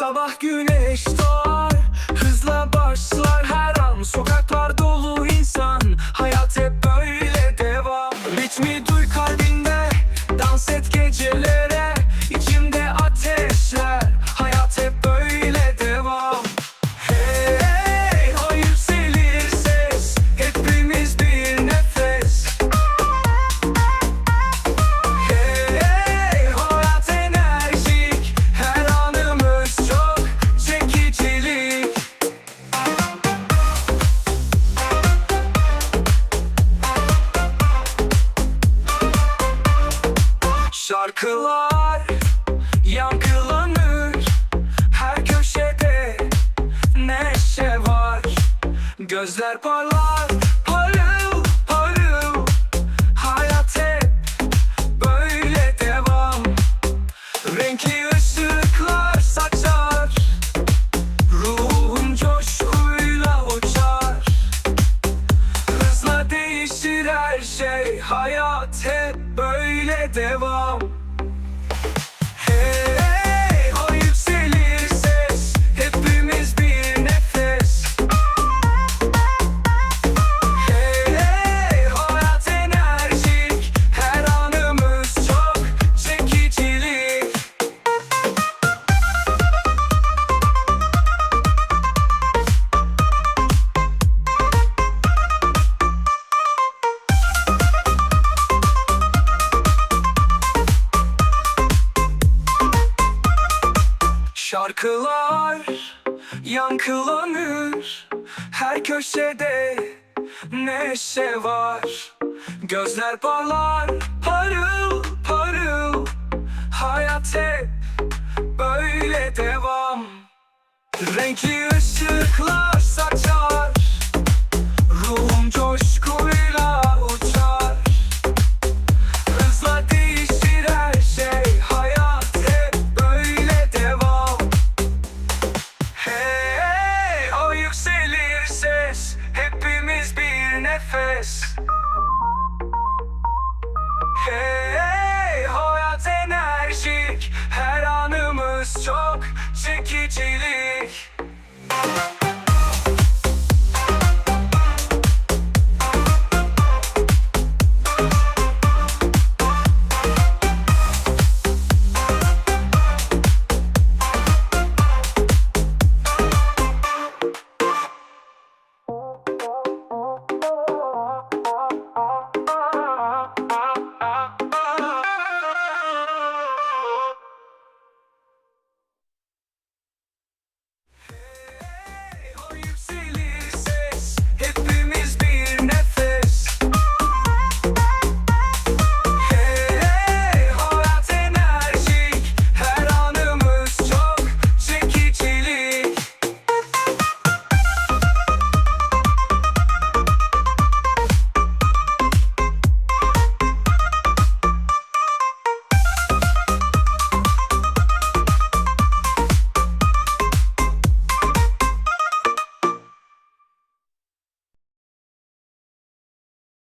Sabah güneş doğar. Şarkılar yankılanır. Her köşede neşe var. Gözler parlar parıl parıl. Hayat hep böyle devam. Renkli ışıklar saçar. Ruhum coşkuyla uçar. Hızla değişir her şey. Hayat hep böyle devam Şarkılar yankılanır Her köşede neşe var. Gözler parlar parıl parıl Hayat hep böyle devam. Renkli ışıklar saçar nefes. Hey hayat enerjik. Her anımız çok çekicilik.